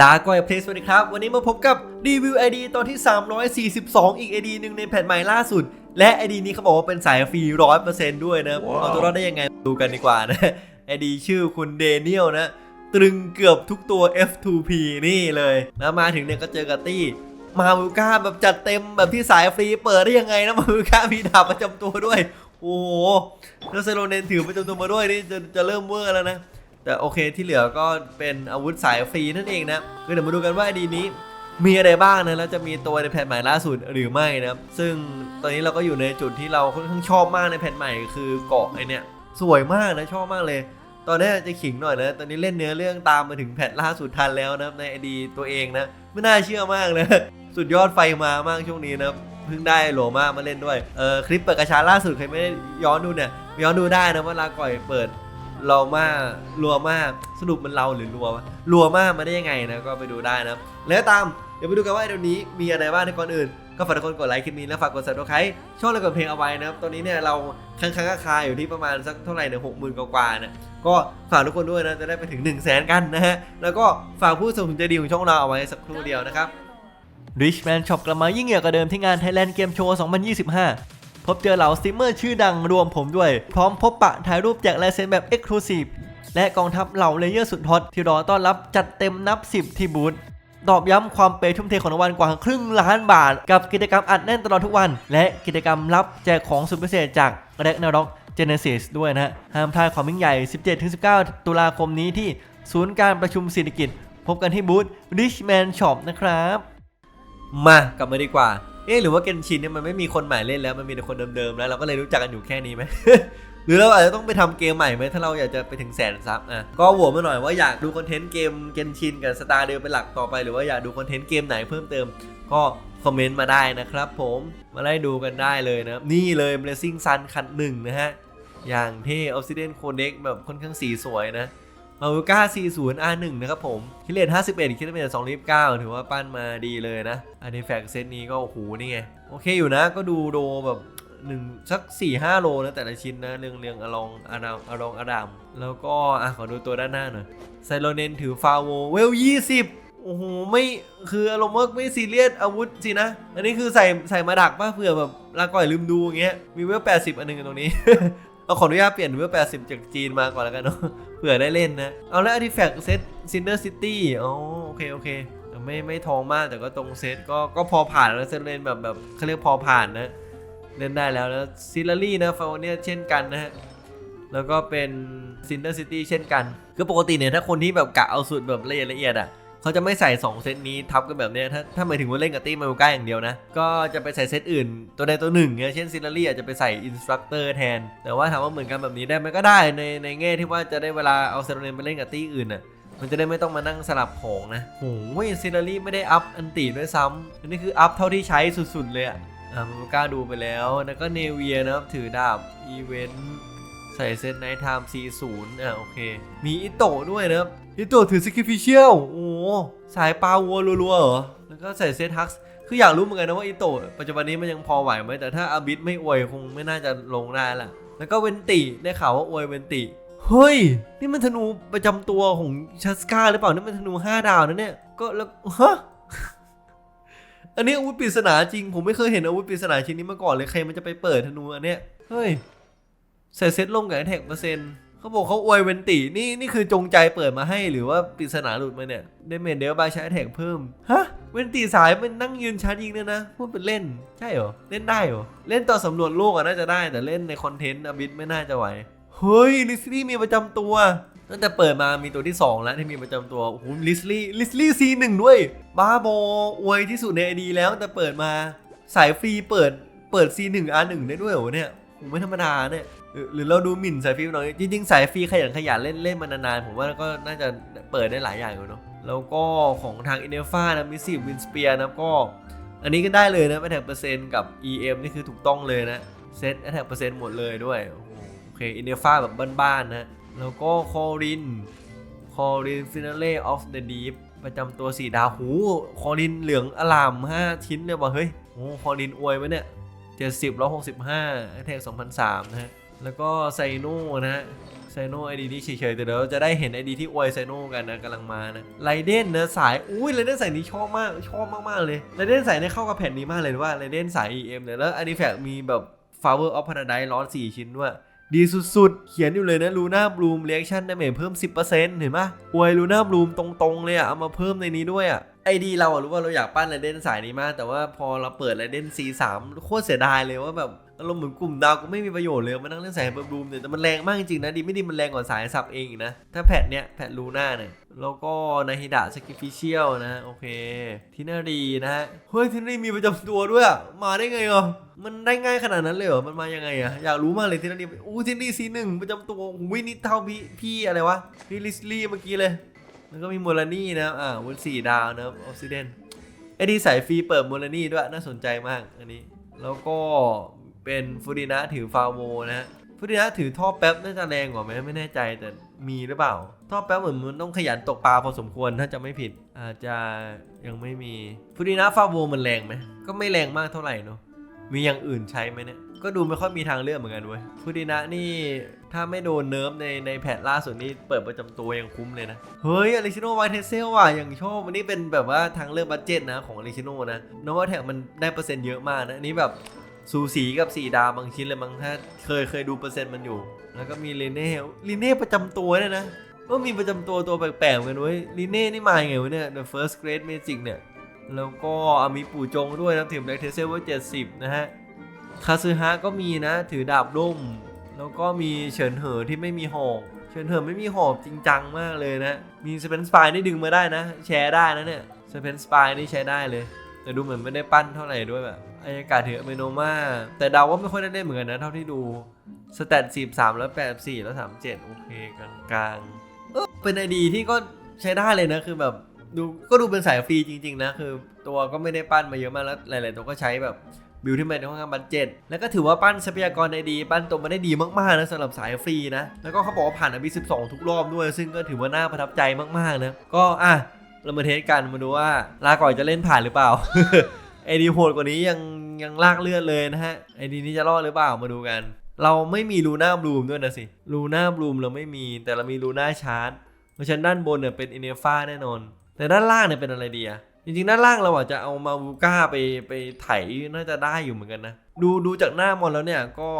ลาก่อยเพลสวัสดีครับ วันนี้มาพบกับรีวิว ID ตอนที่ 342 อีก ID หนึ่งในแผ่นใหม่ล่าสุด และ ID นี้เขาบอกว่าเป็นสายฟรี100%ด้วยนะเอาตัวรอดได้ยังไงดูกันดีกว่านะ ID ชื่อคุณเดเนียลนะ ตรึงเกือบทุกตัว F2P นี่เลยนะมาถึงเนี่ยก็เจอกับตี้มาวิก้าแบบจัดเต็มแบบที่สายฟรีเปิดได้ยังไงนะมาวิก้ามีดาบประจำตัวด้วย โอ้โหแล้วเซโรเนนถือประจำตัวมาด้วยนี่จะจะเริ่มเวอร์แล้วนะ แต่โอเคที่เหลือก็เป็นอาวุธสายฟรีนั่นเองนะก็เดี๋ยวมาดูกันว่าอดีนี้มีอะไรบ้างนะแล้วจะมีตัวในแผ่นใหม่ล่าสุดหรือไม่นะซึ่งตอนนี้เราก็อยู่ในจุดที่เราค่อนข้างชอบมากในแผ่นใหม่คือเกาะไอเนี่ยสวยมากนะชอบมากเลย ตอนนี้จะขิงหน่อยนะตอนนี้เล่นเนื้อเรื่องตามมาถึงแผ่นล่าสุดทันแล้วนะในไอดีตัวเองนะไม่น่าเชื่อมากเลยสุดยอดไฟมามากช่วงนี้นะเพิ่งได้โหลมามาเล่นด้วยเออคลิปเปิดกระชาล่าสุดใครไม่ได้ย้อนดูเนี่ยย้อนดูได้นะว่าลาก่อยเปิด เรามากรัวมากสรุปมันเราหรือรัววะรัวมากมาได้ยังไงนะก็ไปดูได้นะแล้วตามเดี๋ยวไปดูกันว่าเดี๋ยวนี้มีอะไรบ้างในก่อนอื่น ก็ฝากทุกคนกดไลค์คลิปนี้แล้วฝากกด subscribe ช่องและกดเพลงเอาไว้นะครับตอนนี้เนี่ยเราค้างๆคาอยู่ที่ประมาณสักเท่าไหร่เนี่ยหกหมื่นกว่าๆนะก็ฝากทุกคนด้วยนะจะได้ไปถึง1 0 0 0 0แสนกันนะฮะแล้วก็ฝากผู้สนับสนุนใจดีของช่องเราเอาไว้สักครู่เดียวนะครับ Richman Shop กลับมายิ่งใหญ่กว่าเดิมที่งาน Thailand Game Show 2025 พบเจอเหล่าสตรีมเมอร์ชื่อดังรวมผมด้วย พร้อมพบปะถ่ายรูปแจกลายเซ็นแบบ Exclusive และกองทัพเหล่าเลเยอร์สุดฮอตที่รอต้อนรับจัดเต็มนับ 10 ที่บูธตอบย้ำความเปย์ทุ่มเทของรางวัลกว่าครึ่งล้านบาท กับกิจกรรมอัดแน่นตลอดทุกวัน และกิจกรรมรับแจกของสุดพิเศษจาก r a g n a r o k Genesis ด้วยนะฮะห้ามพลาดความยิ่งใหญ่ 17-19 ตุลาคมนี้ที่ศูนย์การประชุมเศรษฐกิจ พบกันที่บูธ Richman Shop นะครับ มากลับมาดีกว่า เอ๊หรือว่าเกนชินเนี่ยมันไม่มีคนใหม่เล่นแล้วมันมีแต่คนเดิมๆแล้วเราก็เลยรู้จักกันอยู่แค่นี้ไหม หรือเราอาจจะต้องไปทำเกมใหม่ไหมถ้าเราอยากจะไปถึงแสนซับอะก็โหวตมาหน่อยว่าอยากดูคอนเทนต์เกมเกนชินกับสตาร์เดลเป็นหลักต่อไป หรือว่าอยากดูคอนเทนต์เกมไหนเพิ่มเติม ก็คอมเมนต์มาได้นะครับ ผมมาไล่ดูกันได้เลยนะนี่เลย Blazing Sun คันหนึ่งนะฮะอย่างเท่ Obsidian Codex แบบค่อนข้างสีสวยนะ มาวิก้า 40 R1 นะครับผม คิเลต51 คิเลต229 ถือว่าปั้นมาดีเลยนะ อันนี้แฟกเซตนี้ก็โอ้โหนี่ไง โอเคอยู่นะ ก็ดูโดแบบหนึ่งสัก 4-5 โลนะแต่ละชิ้นนะ เรืองเรืองอลองอารามอลองอาราม แล้วก็ อะ ขอดูตัวด้านหน้าหน่อย ไซโลเนนถือฟาโวเวล 20โอ้โหไม่คืออารมณ์ว่าไม่ซีเรียสอาวุธสินะ อันนี้คือใส่ใส่มาดักป่ะเผื่อแบบลาก่อยลืมดูอย่างเงี้ยมีเวล80อันหนึงตรงนี้ เราขออนุญาตเปลี่ยนเวล80 จากจีนมาก่อนแล้วกันเนาะเผื่อได้เล่นนะ เอาแล้วอาร์ติแฟกต์เซตซินเนอร์ซิตี้อ๋อโอเคโอเคไม่ไม่ทองมากแต่ก็ตรงเซตก็ก็พอผ่านแล้วเซตเล่นแบบแบบเขาเรียกพอผ่านนะ เล่นได้แล้วแล้วซิลลารี่นะฟาวเนียเช่นกันนะฮะแล้วก็เป็นซินเนอร์ซิตี้เช่นกัน คือปกติเนี่ยถ้าคนที่แบบกะเอาสุดแบบละเอียดละเอียดอะ เขาจะไม่ใส่ 2 เซตนี้ทับกันแบบเนี้ยถ้าถ้าหมายถึงว่าเล่นกับตี้มาโก้าอย่างเดียวนะ ก็จะไปใส่เซตอื่น ตัวใดตัวหนึ่งเนี่ยเช่นซิลลี่อาจจะไปใส่อินสตรัคเตอร์แทน แต่ว่าถามว่าเหมือนกันแบบนี้ได้ไหมก็ได้ในในแง่ที่ว่าจะได้เวลาเอาเซโรเนนไปเล่นกับตี้อื่นอะมันจะได้ไม่ต้องมานั่งสลับของนะโอ้ยซิลลี่ไม่ได้อัพอันตีด้วยซ้ำอันนี้คืออัพเท่าที่ใช้สุดๆเลยอะอ่ามันกล้าดูไปแล้วแล้วก็เนเวียนะครับถือดาบอีเวนต์ ใส่เซตไนท์ไทม์40อ่าโอเค มีอิโตะด้วยนะครับอิโตะถือสกิฟิเชียลโอ้สายปลาวัวรัวๆเหรอ แล้วก็ใส่เซตฮักส์คืออยากรู้เหมือนกันนะว่าอิโตะปัจจุบันนี้มันยังพอไหวไหมแต่ถ้าอาบิสไม่อวยคงไม่น่าจะลงได้ละแล้วก็เวนติได้ข่าวว่าอวยเวนติเฮ้ย นี่มันธนูประจำตัวของชัสกาหรือเปล่านี่มันธนู5ดาวนะเนี่ยก็แล้วฮะอันนี้อาวุธปริศนาจริง ผมไม่เคยเห็นอาวุธปริศนาชิ้นนี้มาก่อนเลยใครมันจะไปเปิดธนูอันเนี้ยเฮ้ย ใส่เซตลงกับแท็กเปอร์เซ็นต์เขาบอกเขาอวยเวนตินี่นี่คือจงใจเปิดมาให้หรือว่าปริศนาหลุดมาเนี่ยเดเมนเดลบายใช้แท็กเพิ่ม ฮะ เวนติสายมันนั่งยืนชาร์จยิงเนี่ยนะ พูดเป็นเล่น ใช่เหรอ เล่นได้เหรอ เล่นต่อสำรวจโลกอะน่าจะได้แต่เล่นในคอนเทนต์อบิสไม่น่าจะไหว เฮ้ยลิสลี่มีประจำตัวตั้งแต่เปิดมามีตัวที่ 2 แล้วที่มีประจำตัวโอ้โหลิสลี่ลิสลี่ซีหนึ่งด้วยบ้าบออวยที่สุดในไอดีแล้วแต่เปิดมาสายฟรีเปิดเปิด C1 R1 ได้ด้วยเหรอเนี่ยผมไม่ธรรมดาเนี่ย หรือหรือเราดูหมิ่นสายฟรีหน่อยจริงๆสายฟรีขยันขยันเล่นเล่นมานานๆผมว่าก็น่าจะเปิดได้หลายอย่างอยู่เนาะแล้วก็ของทางอินเนฟ้านะมิสิวินสเปียนะก็ อันนี้ก็ได้เลยนะแอทแทกเปอร์เซ็นต์กับ EM นี่คือถูกต้องเลยนะเซตแอทแทกเปอร์เซ็นต์หมดเลยด้วยโอเคอินเนฟ้าแบบบ้านๆนะแล้วก็คอรินคอรินฟินาเล่ออฟเดอะดีฟประจำตัว4ดาวหูคอรินเหลืองอลาม 5 ชิ้นเลยว่ะเฮ้ยโอ้คอรินอวยไหมเนี่ย70แล้ว65แท็ก2003นะฮะ แล้วก็ไซโน่นะฮะไซโน่ไอดีนี้เฉยๆแต่เดี๋ยวจะได้เห็นไอดีที่อวยไซโน่กันนะกำลังมานะไรเดนนะสายอุ้ยไรเดนสายนี้ชอบมากชอบมากๆเลยไรเดนสายนี้เข้ากับแผ่นนี้มากเลยว่าไรเดนสาย EM เนี่ยแล้วอันนี้แฟกมีแบบ Flower of Paradise ร้อน 4 ชิ้นด้วยดีสุดๆ เขียนอยู่เลยนะลูน่าบลูมเรีแอคชั่นดาเมจเพิ่ม 10%เห็นปะอวยลูน่าบลูมตรงๆเลยอะเอามาเพิ่มในนี้ด้วยอะไอดีเราอะรู้ว่าเราอยากปั้นไรเดนสายนี้มาก แต่ว่าพอเราเปิดไรเดน C3 โคตรเสียดายเลยว่าแบบารมณ์เหมือนกลุ่มดาวก็ไม่มีประโยชน์เลยมานั่งเล่นสายบลูมเนี่ยแต่มันแรงมากจริงๆนะดีไม่ดีมันแรงกว่าสายสับเองนะ ถ้าแพทเนี้ยแพทลูน่าเนี่ยแล้วก็นาฮิดะสกิฟิเชียลนะโอเคทินารีนะฮะเฮ้ยทินารีมีประจำตัวด้วยอะมาได้ไงอะมันได้ง่ายขนาดนั้นเลยเหรอมันมายังไงอะอยากรู้มากเลยทินารีอู้ทินารีซีหนึ่งประจำตัววินี่เท่าพี่พี่อะไรวะพี่ลิสลี่เมื่อกี้เลยแล้วก็มีโมลานี่นะอ่าวุนสี่ดาวนะออฟซิเดนไอ้ที่สายฟรีเปิดโมลานี่ด้วยน่าสนใจมากอันนี้ แล้วก็ เป็นฟูดินะถือฟาโวนะฮะฟูดินะถือท่อแป๊บน่าจะแรงกว่าไหมไม่แน่ใจแต่มีหรือเปล่า ท่อแป๊บเหมือนมันต้องขยันตกปลาพอสมควรถ้าจะไม่ผิด อาจจะยังไม่มีฟูดินะฟาโวมันแรงไหมก็ไม่แรงมากเท่าไหร่เนาะมีอย่างอื่นใช้ไหมเนี่ยก็ดูไม่ค่อยมีทางเลือกเหมือนกันเว้ยฟูดินะนี่ถ้าไม่โดนเนิร์ฟในในแพทล่าสุดนี่เปิดประจำตัวยังคุ้มเลยนะ เฮ้ยอลิชิโนไวเทเซลว่ะอย่างชอบอันนี้เป็นแบบว่าทางเลือกบัตเจ็ตนะของอลิชิโนนะนว่าแท็กมันได้เปอร์เซ็นต์เยอะมากนะ อันนี้แบบ สูสีกับ4ดาวบางชิ้นเลยบางถ้าเคยเคยดูเปอร์เซ็นต์มันอยู่ แล้วก็มีลีเน่ลีเน่ประจำตัวเนี่ยนะก็มีประจำตัวตัวแปลกๆกันเว้ยลีเน่นี่มาไงวะเนี่ย The First Great Magic เนี่ย แล้วก็มีปู่จงด้วยนะถือแบล็กเทเซลว่า70 นะฮะ คาซึฮะก็มีนะ ถือดาบร่ม แล้วก็มีเฉินเหอที่ไม่มีหอกเฉินเหอไม่มีหอกจริงจังมากเลยนะ มีสเปนสปายนี่ดึงมาได้นะ แชร์ได้นะเนี่ยสเปนสปายนี่ใช้ได้เลย แต่ดูเหมือนไม่ได้ปั้นเท่าไหร่ด้วยแบบอายากาศถือเมโนมาแต่เดาว่าไม่ค่อยได้เล่นเหมือนกันนะ เท่าที่ดูสแตท43แล้ว84แล้ว37โอเคกลางๆเออเป็นไอดีที่ก็ใช้ได้เลยนะคือแบบดูก็ดูเป็นสายฟรีจริง ๆ นะ คือตัวก็ไม่ได้ปั้นมาเยอะมากแล้วหลาย ๆ ตัวก็ใช้แบบบิวที่มันค่อนข้างบันเจ็ตแล้วก็ถือว่าปั้นทรัพยากรได้ดี ปั้นตัวมาได้ดีมาก ๆ นะสำหรับสายฟรีนะ แล้วก็เขาบอกว่าผ่านอภิ12 ทุกรอบด้วย ซึ่งก็ถือว่าน่าประทับใจมาก ๆ นะ ก็อะ เรามาเทสกันมาดูว่าลาก่อยจะเล่นผ่านหรือเปล่าไอดีโหดกว่านี้ยังยังลากเลือดเลยนะฮะไอดีนี้จะรอดหรือเปล่ามาดูกัน เราไม่มีลูน่าบลูมด้วยนะสิลูน่าบลูมเราไม่มีแต่เรามีลูน่าชาร์จเพราะฉะนั้นด้านบนเนี่ยเป็นอินเนฟ้าแน่นอน แต่ด้านล่างเนี่ยเป็นอะไรดีอะจริงๆ ด้านล่างเราอาจจะเอามาวูก้าไปไปไถน่าจะได้อยู่เหมือนกันนะ ดูดูจากหน้ามอนแล้วเนี่ยก็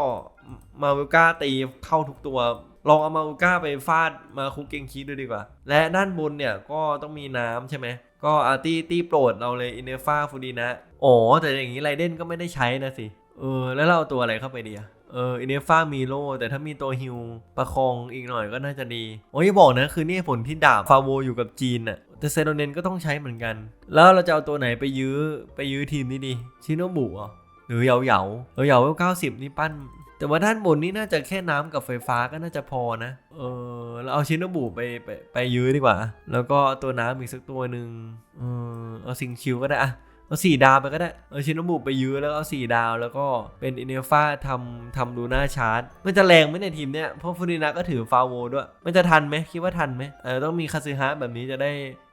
มาวูก้าตีเข้าทุกตัว ลองเอามาวูก้าไปฟาดมาคุกเกงคีดูดีกว่า และด้านบนเนี่ยก็ต้องมีน้ำใช่ไหม ก็อาร์ตี้ตี้โปรดเราเลยอินเนฟ้าฟูดีนะอ๋อแต่อย่างนี้ไรเดนก็ไม่ได้ใช้นะสิ เออ แล้วเราเอาตัวอะไรเข้าไปดีอะเอออินเนฟ้ามีโลแต่ถ้ามีตัวฮิวประคองอีกหน่อยก็น่าจะดี โอ้ยบอกนะ คือนี่ผลที่ดาบฟาโวอยู่กับจีนอะแต่เซโรเนนก็ต้องใช้เหมือนกัน แล้วเราจะเอาตัวไหนไปยื้อไปยื้อทีมนี้ดีชิโนบุหรือเหยาเหยาเหยาเหยาเก้าสิบนี่ปั้น แต่ว่าด้านบนนี่น่าจะแค่น้ำกับไฟฟ้าก็น่าจะพอนะ เออเราเอาชิโนบุไปไปไปยื้อดีกว่า แล้วก็ตัวน้ำอีกสักตัวหนึ่งเออเอาซิงคิวก็ได้อะเอาสี่ดาวไปก็ได้ เอาชินบุไปยื้อแล้วก็เอาสี่ดาวแล้วก็เป็นอินเนฟ้าทำทำดูหน้าชาร์จ มันจะแรงไหมในทีมเนี้ยเพราะฟูรินะก็ถือฟาโวด้วย มันจะทันไหมคิดว่าทันไหมเออต้องมีคาซึฮะแบบนี้จะได้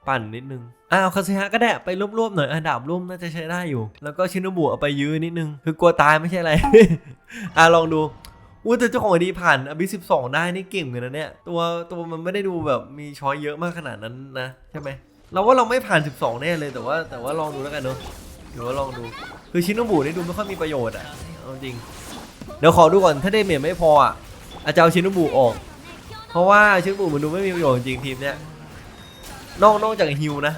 ปั่นนิดนึงอะเอาคาซึฮะก็ได้ไปรวบๆหน่อยอะดาบร่มน่าจะใช้ได้อยู่ แล้วก็ชินบุเอาไปยื้อนิดนึง คือกลัวตายไม่ใช่อะไร อะลองดูอู้แต่เจ้าของดีผ่านอบิสิบสองได้นี่เก่งเหมือนนะเนี่ย ตัวตัวมันไม่ได้ดูแบบมีช้อยเยอะมากขนาดนั้นนะ ใช่ไหมเราว่าเราไม่ผ่าน 12 แน่เลยแต่ว่าแต่ว่าลองดูแล้วกันเนาะเดี๋ยวว่าลองดู คือชินโนบุนี่ดูไม่ค่อยมีประโยชน์อะเอาจริง เดี๋ยวขอดูก่อนถ้าได้เมียไม่พออะอาจจะเอาชินโนบุออก เพราะว่าชินโนบุมันดูไม่มีประโยชน์จริงทีมเนี้ย นอกนอกจากฮิวนะ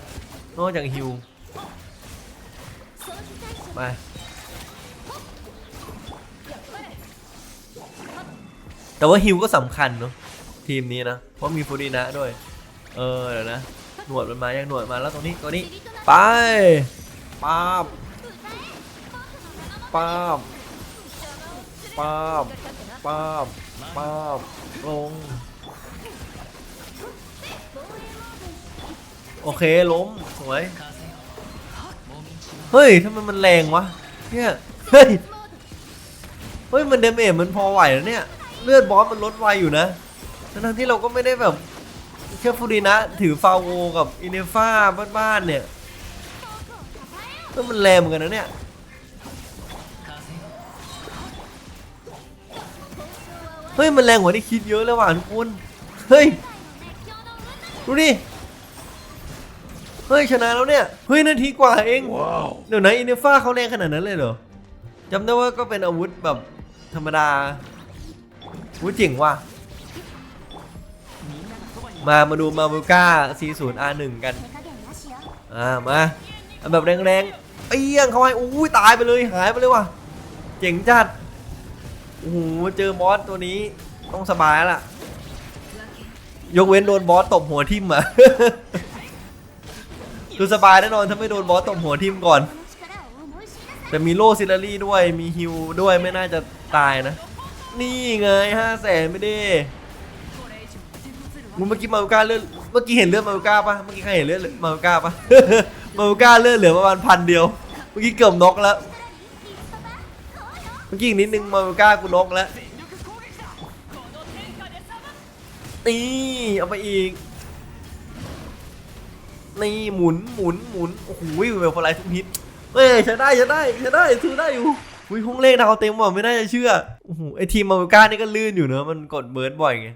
นอกจากฮิวไปแต่ว่าฮิวก็สำคัญเนาะทีมนี้นะ เพราะมีฟูรินะด้วย เออเดี๋ยวนะ หนวดมันมายังหนวดมาแล้วตรงนี้ตรงนี้ไปป้าบป้าบป้าบป้าบป้าบลง โอเคล้มสวยเฮ้ยทำไมมันแรงวะเนี่ยเฮ้ยเฮ้ยมันเดเมจมันพอไหวแล้วเนี่ยเลือดบอสมันลดไวอยู่นะทั้งที่เราก็ไม่ได้แบบแค่ฟูรินะ ถือฟาโวกับอินเนฟ้าบ้านๆเนี่ยก็มันแรงเหมือนกันนะเนี่ยเฮ้ยมันแรงกว่าที่คิดเยอะเลยว่ะทุกคนเฮ้ยดูดิ ฮ้ยชนะแล้วเนี่ยเฮ้ยนาทีกว่าเองเดี๋ยวนะอินเนฟ้าเขาแรงขนาดนั้นเลยเหรอจำได้ว่าก็เป็นอาวุธแบบธรรมดาวุธเจ๋งว่ะมามาดูมาบูก้า 40R1 กันอ่ามาเอาแบบแรงๆเปี้ยงเขาให้อู้ยตายไปเลยหายไปเลยว่ะเจ๋งจัดโอ้โหเจอบอสตัวนี้ต้องสบายแล้วล่ะยกเว้นโดนบอสตบหัวทิ่มอะ คือสบายแน่นอนถ้าไม่โดนบอสตบหัวทิมก่อน แต่มีโล่ซิลลารี่ด้วยมีฮิวด้วยไม่น่าจะตายนะ นี่ไงห้าแสนไม่ได้มึงเมื่อกี้มาวิก้าเลือดเมื่อกี้เห็นเลือดมาวิก้าปะเมื่อกี้ใครเห็นเลือดมาวิก้าปะมาวิก้าเลือดเหลือประมาณพันเดียว เมื่อกี้เกือบน็อกแล้วเมื่อกี้อีกนิดนึงมาวิก้ากูน็อกแล้วนี่เอาไปอีก นี่หมุนหมุนหมุนโอ้โหเวลฟลายทุกฮิตเฮ้ยใช้ได้ใช้ได้ใช้ได้ซื้อได้อยู่อุ้ยห้องเลขดาวเต็มว่ะไม่น่าจะเชื่อโอ้โหไอทีมมาริก้านี่ก็ลื่นอยู่เนอะมันกดเบิร์ดบ่อยไง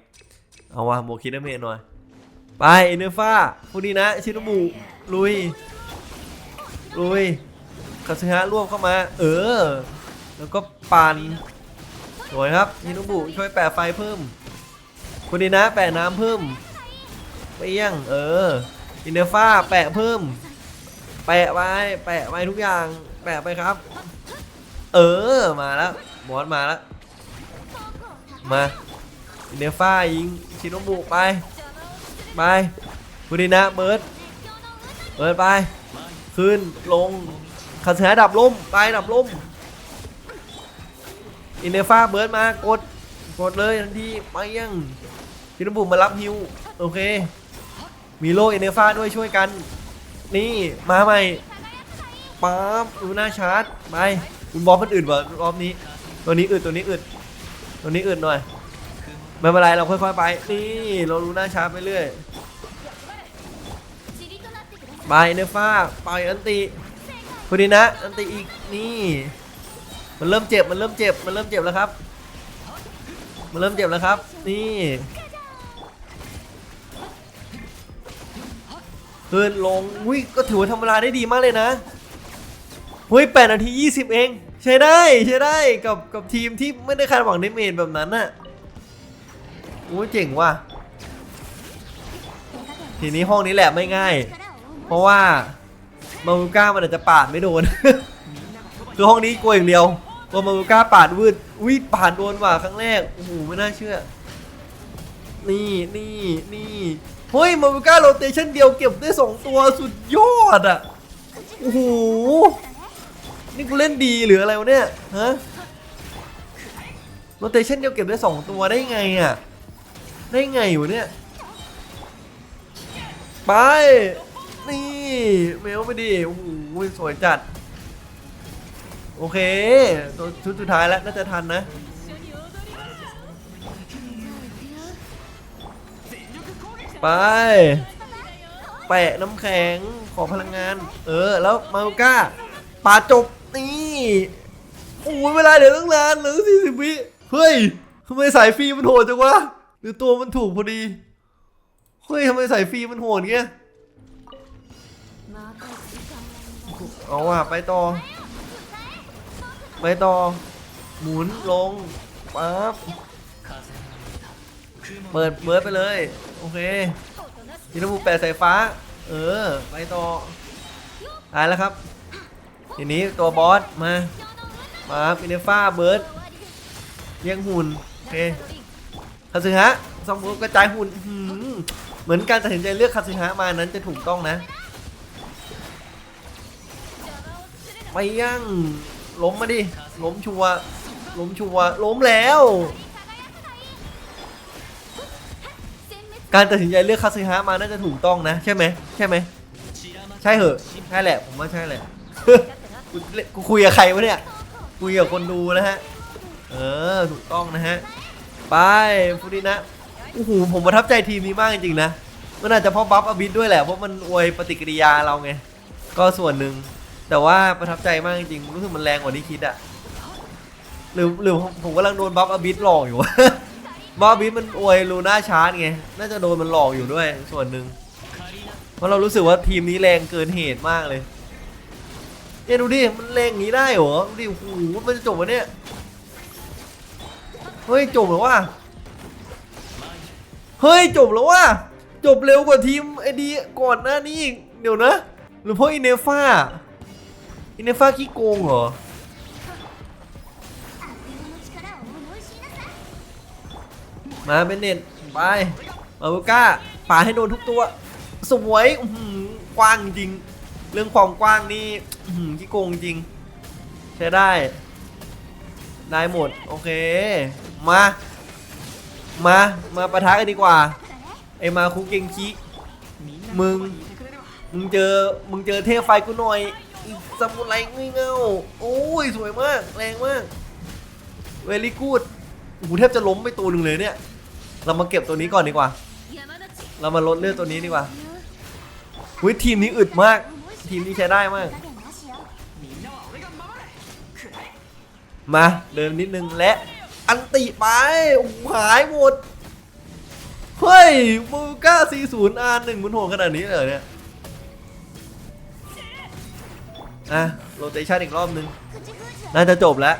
เอาว่ะโมคิดเมนหน่อยไปเอเนฟ้าพวกนี้นะชิโนบุลุยลุยคาซึฮะร่วบเข้ามา เออ แล้วก็ปันสวยครับชิโนบุช่วยแปะไฟเพิ่มคุณดีนะแปะน้ำเพิ่มเปี้ยงเออ อินเนฟ้าแปะเพิ่ม แปะไว้ แปะไว้ทุกอย่าง แปะไปครับ เออ มาแล้วบอสมาแล้ว มาอินเนฟ้ายิง ชิโนบุไป ไปบุรีนะเบิร์ด เบิร์ดไป ขึ้น ลงขันเสือดับล่มไปดับล่มอินเนฟ้าเบิร์ดมากด กดเลยทันทีไปยังชิโนบุมารับฮิว โอเค มีโลเอเนฟ้าด้วยช่วยกัน นี่มาใหม่ป๊าบดูหน้าชาร์จไปคุณบอลคนอื่นวะรอบนี้ ตัวนี้อึดตัวนี้อึดตัวนี้อึดหน่อยไม่เป็นไรเราค่อยๆไป นี่เรารู้หน้าชาร์จไปเรื่อยไปเอเนฟ้าไปอันติพอดีนะอันติอีกนี่มันเริ่มเจ็บมันเริ่มเจ็บมันเริ่มเจ็บแล้วครับ มันเริ่มเจ็บแล้วครับ นี่ ขึ้นลงอุ้ยก็ถือว่าทำเวลาได้ดีมากเลยนะเฮ้ยแปดนาทียี่สิบเอง ใช้ได้ใช้ได้กับกับทีมที่ไม่ได้คาดหวังในเมนแบบนั้นน่ะโอ้ยเจ๋งว่ะทีนี้ห้องนี้แหละไม่ง่าย เพราะว่ามาบูก้ามันอาจจะปาดไม่โดนคือห้องนี้กลัวอย่างเดียวกลัวมาบูก้าปาดวืดอุ้ยปาดโดนว่ะครั้งแรกโอ้โหไม่น่าเชื่อ นี่นี่นี่ เฮ้ยมาบูก้าโรเตชันเดียวเก็บได้สองตัวสุดยอดอะโอ้โหนี่กูเล่นดีหรืออะไรวะเนี่ยฮะโรเตชันเดียวเก็บได้สองตัวได้ไงอะได้ไงวะเนี่ยไปนี่เมลไปดิโอ้โหสวยจัด โอเคตัวชุดสุดท้ายแล้วน่าจะทันนะ ไป แปะน้ำแข็งขอพลังงาน เออ แล้วมาลูก้าป่าจบนี่โอ้ยเวลาเดี๋ยวตั้งนานเหลือสี่สิบวิเฮ้ยทำไมสายฟรีมันโหดจังวะหรือตัวมันถูกพอดีเฮ้ยทำไมสายฟรีมันโหดเงี้ยเอาว่ะไปต่อ ไปต่อ หมุนลงปั๊บ เปิดเบิร์ดไปเลย โอเคยินดีแปดสายฟ้า เออ ไปต่อตายแล้วครับ ทีนี้ตัวบอส มา มาฟินเนฟ้าเบิร์ดเลี้ยงหุ่น โอเคคาซึฮะสองมือกระจายหุ่นเหมือนการตัดสินใจเลือกคาซึฮะมานั้นจะถูกต้องนะ ไปยังล้มมาดิ ล้มชัวล้มชัวล้มแล้ว การตัดสินใจเลือกคาซึฮะมาน่าจะถูกต้องนะ ใช่ไหมใช่ไหมใช่เหอะใช่แหละ ผมว่าใช่แหละกูกูคุยกับใครวะเนี่ยคุยกับคนดูนะฮะเออถูกต้องนะฮะไปฟูดินะโอ้โหผมประทับใจทีมนี้มากจริงๆนะมันอาจจะเพราะบัฟอบิดด้วยแหละเพราะมันอวยปฏิกิริยาเราไงก็ส่วนหนึ่งแต่ว่าประทับใจมากจริงๆรู้สึกมันแรงกว่าที่คิดอะหรือหรือผมกำลังโดนบัฟอบิดหลอกอยู่ บอบบี้มันอวยลูน่าชาร์จไง น่าจะโดนมันหลอกอยู่ด้วยส่วนหนึ่ง เพราะเรารู้สึกว่าทีมนี้แรงเกินเหตุมากเลยเนี่ยดูดิ มันแรงอย่างนี้ได้เหรอ ดูดิ โอ้โห มันจะจบวะเนี่ย เฮ้ย จบแล้วว่ะ เฮ้ย จบแล้วว่ะ จบเร็วกว่าทีมไอดีก่อนหน้านี้อีก เดี๋ยวนะ หรือเพราะอินเนฟ้าอินเนฟ้าขี้โกงเหรอ มาเป็นเน็ตไปมาบูก้าป่าให้โดนทุกตัว สวยกว้างจริง เรื่องความกว้างนี่ขี้โกงจริง ใช้ได้ ได้หมด โอเค มา มา มาประทะกันดีกว่า ไอมาคุเกงคิมึง มึงเจอ มึงเจอเทพไฟกูหน่อยอีซามูไรเงยเงาโอ้ย สวยมาก แรงมาก เวลี่กูดโอ้โหแทบจะล้มไปตัวหนึ่งเลยเนี่ย เรามาเก็บตัวนี้ก่อนดีกว่า เรามาลดเลือดตัวนี้ดีกว่าหุ้ยทีมนี้อึดมาก ทีมนี้ใช้ได้มาก มาเดินนิดนึงและอันติไปหายหมด เฮ้ยมูก้า40อาร์หนึ่งมันโหขนาดนี้เลยเนี่ย อะโรเตชันอีกรอบนึง น่าจะจบแล้ว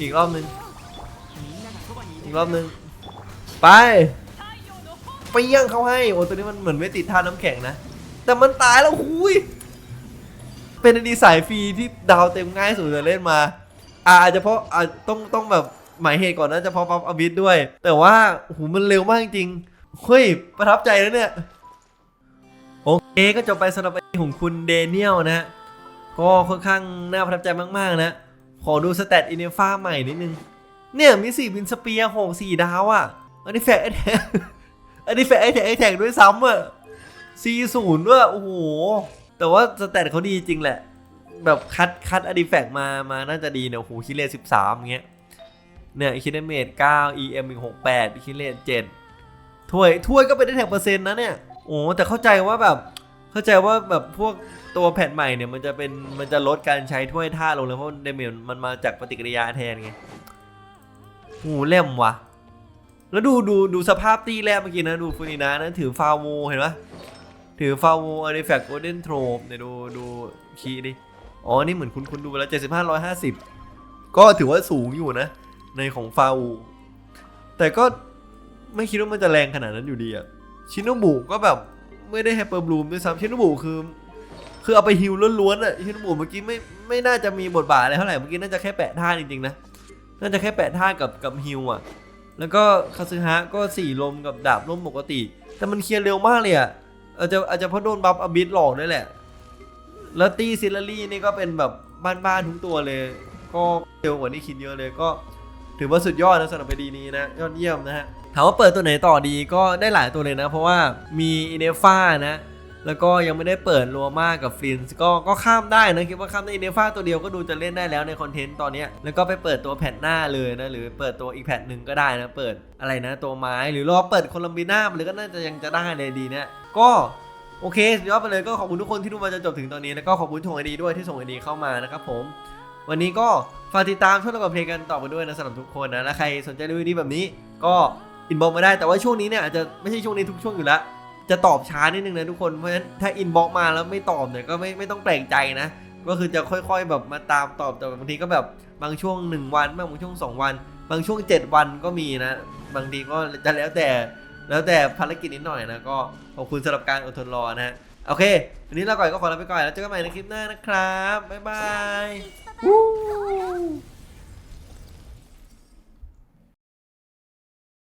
อีกรอบนึง อีกรอบนึง ไปไปเยี่ยงเขาให้โอ้ตัวนี้มันเหมือนไม่ติดท่าน้ำแข็งนะ แต่มันตายแล้วหุยเป็นดีสายฟรีที่ดาวเต็มง่ายสุดเลยเล่นมาอาจจะเพราะอ่าต้องต้องแบบหมายเหตุก่อนนะจะเพราะปั๊บอบิดด้วย แต่ว่าโอ้โหมันเร็วมากจริงเฮ้ยประทับใจแล้วเนี่ยโอเคก็จบไปสำหรับไอของคุณเดเนียลนะฮะก็ค่อนข้างน่าประทับใจมากๆนะ ขอดูสเตตอินเนฟ้าใหม่นิดนึง เนี่ยมีสี่บินสเปียร์หกสี่ดาวอะ อันนี้แฟกไอแท็กอันนี้แฟกไอแท็กไอแท็กด้วยซ้ำอะซีศูนย์ด้วยโอ้โห แต่ว่าสเตตเขาดีจริงแหละ แบบคัดคัดอดีแฟกมามาน่าจะดีเนี่ยโอ้โหคิเลสิบสามเงี้ยเนี่ยคิเลเมตเก้า EM อีกหกแปดคิเลเจ็ดถ้วยถ้วยก็เป็นได้แท็กเปอร์เซ็นต์นะเนี่ยโอ้แต่เข้าใจว่าแบบเข้าใจว่าแบบพวกตัวแผ่นใหม่เนี่ยมันจะเป็นมันจะลดการใช้ถ้วยท่าลงเลยเพราะเดเมจมันมาจากปฏิกิริยาแทนไงโอ้โหเล่มว่ะ แล้วดูดูดูสภาพตีแรกเมื่อกี้นะ ดูฟูนินะนะถือฟาโวเห็นปะถือฟาโวอาร์ติแฟกต์โกลเด้นโทรเนี่ยดูดูคีดิ อ๋อ นี่เหมือนคุณคุณดูไปแล้ว75 150ก็ถือว่าสูงอยู่นะ ในของฟาวูแต่ก็ไม่คิดว่ามันจะแรงขนาดนั้นอยู่ดีอะชินโนบุก็แบบไม่ได้ไฮปเปอร์บลูมด้วยซ้ำชินโนบุคือ คือเอาไปฮิลล้วนๆอะชินโนบุเมื่อกี้ไม่ไม่น่าจะมีบทบาทอะไรเท่าไหร่เมื่อกี้น่าจะแค่แปะท่าจริงๆนะน่าจะแค่แปะท่ากับกับฮิลอะ แล้วก็คาซึฮะก็สี่ลมกับดาบลมปกติ แต่มันเคลียร์เร็วมากเลยอะอาจจะอาจจะเพราะโดนบัฟอบิสหลอกด้วยแหละ แล้วตีซิลลี่นี่ก็เป็นแบบบ้านๆทุกตัวเลย ก็เร็วกว่าที่คิดเยอะเลยก็ถือว่าสุดยอดนะสำหรับไอดีนี้นะ ยอดเยี่ยมนะฮะถามว่าเปิดตัวไหนต่อดีก็ได้หลายตัวเลยนะ เพราะว่ามีอินเนฟ้านะ แล้วก็ยังไม่ได้เปิดรัวมากกับฟินส์ก็ก็ข้ามได้นะคิดว่าข้ามได้อินเนฟ้าตัวเดียวก็ดูจะเล่นได้แล้วในคอนเทนต์ตอนนี้แล้วก็ไปเปิดตัวแผ่นหน้าเลยนะหรือเปิดตัวอีกแผ่นหนึ่งก็ได้นะเปิดอะไรนะ ตัวไม้หรือรอเปิดโคลัมบีนาหรือก็น่าจะยังจะได้เลยดีเนี่ยก็โอเคสุดยอดไปเลยก็ขอบคุณทุกคนที่ดูมาจนจบถึงตอนนี้แล้วก็ขอบคุณทงไอดีด้วยที่ส่งไอดีเข้ามานะครับผม วันนี้ก็ฝากติดตามช่องเรากับเพลงกันต่อไปด้วยนะสำหรับทุกคนนะและใครสนใจรีวิวดีแบบนี้ก็อินบ็อกมาได้แต่ว่าช่วงนี้เนี่ยอาจจะไม่ใช่ช่วงนี้ทุกช่วงอยู่แล้ว จะตอบช้านิดนึงนะทุกคน เพราะฉะนั้นถ้าอินบ็อกมาแล้วไม่ตอบเนี่ยก็ไม่ไม่ต้องแปลกใจนะ ก็คือจะค่อยๆแบบมาตามตอบแต่บางทีก็แบบบางช่วง 1 วันบ้างบางช่วง 2 วัน บางช่วง 7 วันก็มีนะ บางทีก็จะแล้วแต่แล้วแต่ภารกิจนิดหน่อยนะก็ขอบคุณสำหรับการอดทนรอนะะโอเค วันนี้เราก่อนก็ขอลาไปก่อนแล้วเจอกันใหม่ในคลิปหน้านะครับบ๊ายบาย